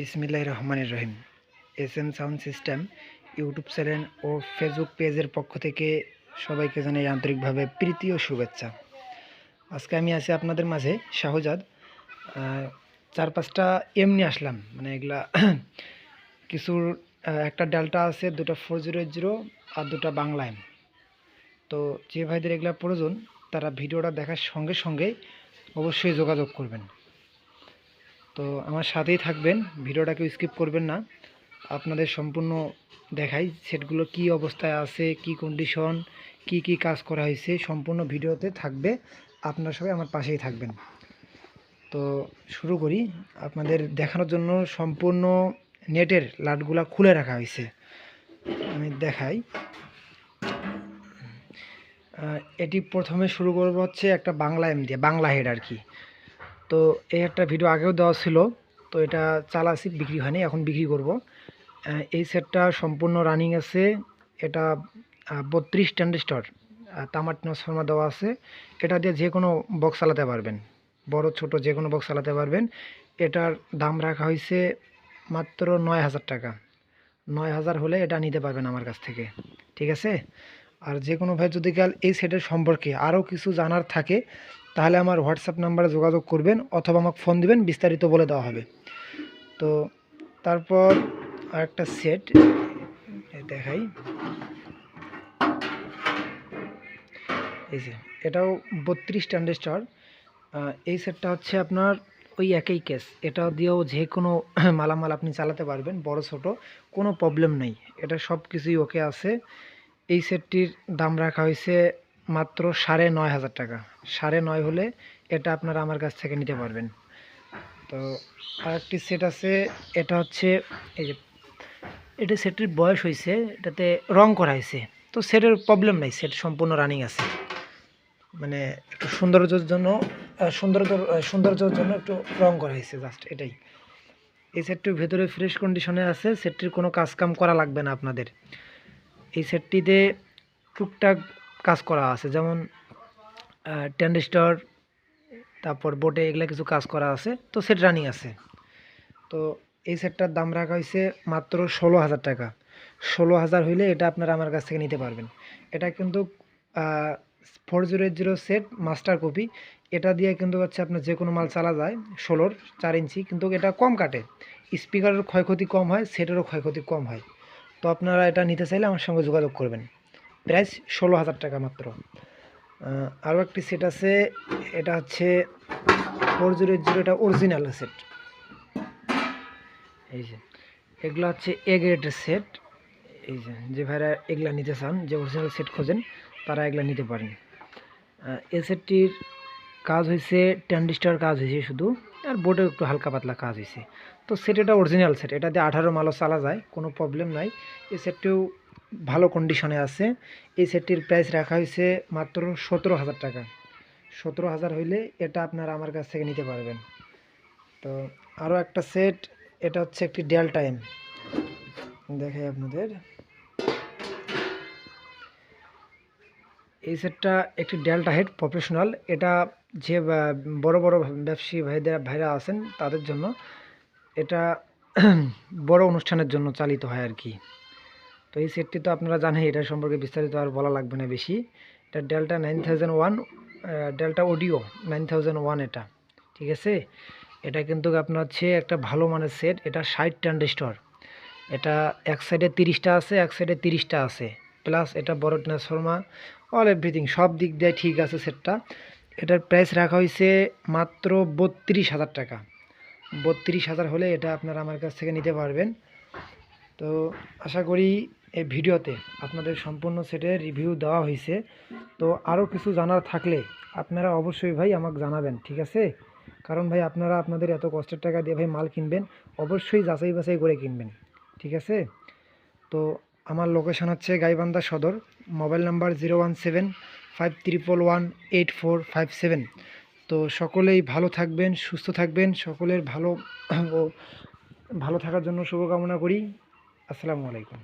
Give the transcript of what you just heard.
বিসমিল্লাহ রহমানের রহিম। S M sound system, YouTube channel ও Facebook পেজের পক্ষ থেকে সবাইকে জানাই আন্তরিকভাবে প্রীতি ও শুভেচ্ছা। আজকে আমি আছি আপনাদের মাঝে শাহজাদ। চার পাঁচটা এমনি আসলাম। মানে এগুলা কিছুর একটা ডেল্টা আছে, দুটো ফোর জিরো জিরো আর দুটো বাংলা এম তো যে ভাইদের এগুলা প্রয়োজন, তারা ভিডিওটা দেখার সঙ্গে সঙ্গে অবশ্যই যোগাযোগ করবেন। তো আমার সাথেই থাকবেন ভিডিওটাকে স্কিপ করবেন না। আপনাদের সম্পূর্ণ দেখাই সেটগুলো কি অবস্থায় আছে, কি কন্ডিশন কি কি কাজ করা হয়েছে, সম্পূর্ণ ভিডিওতে থাকবে। আপনারা সবাই আমার পাশেই থাকবেন। তো শুরু করি। আপনাদের দেখানোর জন্য সম্পূর্ণ নেটের লাটগুলা খুলে রাখা হয়েছে। আমি দেখাই। এটি প্রথমে শুরু করব হচ্ছে একটা বাংলা এম দিয়ে বাংলা হেড আর কি। তো এই একটা ভিডিও আগেও দেওয়া ছিল, তো এটা চালাছি, বিক্রি হয়নি, এখন বিক্রি করব। এই সেটটা সম্পূর্ণ রানিং আছে, এটা বত্রিশ ট্যান্ডিস্টর তামার ট্রান্সফর্মার দেওয়া আছে। এটা দিয়ে যে কোনো বক্স চালাতে পারবেন, বড়, ছোট যে কোনো বক্স চালাতে পারবেন। এটার দাম রাখা হয়েছে মাত্র নয় হাজার টাকা। নয় হাজার হলে এটা নিতে পারবেন আমার কাছ থেকে, ঠিক আছে? আর যে কোনো ভাই যদি কাল এই সেটের সম্পর্কে আরও কিছু জানার থাকে তাহলে আমার হোয়াটসঅ্যাপ নাম্বারে যোগাযোগ করবেন অথবা আমাকে ফোন দিবেন, বিস্তারিত বলে দেওয়া হবে। তো তারপর আরেকটা সেট দেখাই। এই যে, এটাও বত্রিশ ট্যান্ডেস্টার এই সেটটা হচ্ছে আপনার ওই একই কেস এটা দিয়েও যে কোনো মালামাল আপনি চালাতে পারবেন, বড় ছোট, কোনো প্রবলেম নেই। এটা সব কিছুই ওকে আছে। এই সেটটির দাম রাখা হয়েছে মাত্র সাড়ে নয় হাজার টাকা। সাড়ে নয় হলে এটা আপনারা আমার কাছ থেকে নিতে পারবেন। তো আরেকটি সেট আছে, এটা হচ্ছে এই যে, এটা সেটের বয়স হয়েছে, এটাতে রং করা হয়েছে। তো সেটের প্রবলেম নাই সেট সম্পূর্ণ রানিং আছে। মানে একটু সৌন্দর্যের জন্য সৌন্দর্য সৌন্দর্যের জন্য একটু রং করা হয়েছে জাস্ট এটাই। এই সেটটির ভেতরে ফ্রেশ কন্ডিশনে আছে সেটটির কোনো কাজ কাম করা লাগবে না আপনাদের। এই সেটটিতে টুকটাক কাজ করা আছে। যেমন ট্যান্ডিস্টর তারপর বোটে এগুলা কিছু কাজ করা আছে। তো সেট রানিং আছে। তো এই সেটটার দাম রাখা হয়েছে মাত্র ষোলো হাজার টাকা। ষোলো হাজার হইলে এটা আপনারা আমার কাছ থেকে নিতে পারবেন। এটা কিন্তু four zero zero set master copy এটা দিয়ে কিন্তু হচ্ছে আপনার যে কোনো মাল চালা যায়, ষোলোর চার ইঞ্চি। কিন্তু এটা কম কাটে। স্পিকারের ক্ষয়ক্ষতি কম হয় সেটেরও ক্ষয়ক্ষতি কম হয়। তো আপনারা এটা নিতে চাইলে আমার সঙ্গে যোগাযোগ করবেন। প্রাইস ষোলো হাজার টাকা মাত্র। আরও একটি সেট আছে, এটা হচ্ছে ফোর জিরো এটা অরিজিনাল সেট এই যে, এগুলো হচ্ছে এ গ্রেডের সেট এই যে যে ভাইরা এগুলা নিতে চান, যে অরিজিনাল সেট খোঁজেন, তারা এগুলা নিতে পারেন। এ সেটটির কাজ হয়েছে ট্যান্ডিস্টার কাজ হয়েছে শুধু, আর বোর্ডে একটু হালকা পাতলা কাজ হয়েছে তো সেট এটা অরিজিনাল সেট এটা দিয়ে আঠারো মালও চালা যায়, কোনো প্রবলেম নাই। এই সেটটিও ভালো কন্ডিশনে আছে। এই সেটটির প্রাইস রাখা হয়েছে মাত্র সতেরো হাজার টাকা। সতেরো হাজার হইলে এটা আপনারা আমার কাছ থেকে নিতে পারবেন। তো আরও একটা সেট এটা হচ্ছে একটি ডেল টাইম দেখাই আপনাদের। এই সেটটা একটি ডেল্টা হেড প্রফেশনাল এটা যে বড় বড় ব্যবসায়ী ভাইদের, ভাইরা আছেন তাদের জন্য এটা বড় অনুষ্ঠানের জন্য চালিত হয় আর কি। তো এই সেটটি তো আপনারা জানেন, এটা সম্পর্কে বিস্তারিত আর বলা লাগবে না বেশি। এটা delta nine thousand one delta audio nine thousand one এটা, ঠিক আছে? এটা কিন্তু আপনার হচ্ছে একটা ভালো মানের সেট এটা ষাট ট্রানজিস্টর এটা এক সাইডে তিরিশটা আছে, এক সাইডে তিরিশটা আছে। প্লাস এটা বড় ট্রান্সফর্মার অল এভরিথিং সব দিক দিয়ে ঠিক আছে সেটটা এটার প্রাইস রাখা হয়েছে মাত্র বত্রিশ হাজার টাকা। বত্রিশ হাজার হলে এটা আপনারা আমার কাছ থেকে নিতে পারবেন। তো আশা করি এই ভিডিওতে আপনাদের সম্পূর্ণ সেটের রিভিউ দেওয়া হয়েছে। তো আরও কিছু জানার থাকলে আপনারা অবশ্যই ভাই আমাকে জানাবেন, ঠিক আছে? কারণ ভাই আপনারা আপনাদের এত কষ্টের টাকা দিয়ে ভাই মাল কিনবেন, অবশ্যই যাচাই বাছাই করে কিনবেন, ঠিক আছে? তো আমার লোকেশন হচ্ছে Gaibandha Sadar mobile number zero one seven five triple one eight four five seven তো সকলেই ভালো থাকবেন, সুস্থ থাকবেন, সকলের ভালো ও ভালো থাকার জন্য শুভকামনা করি। আসসালামু আলাইকুম।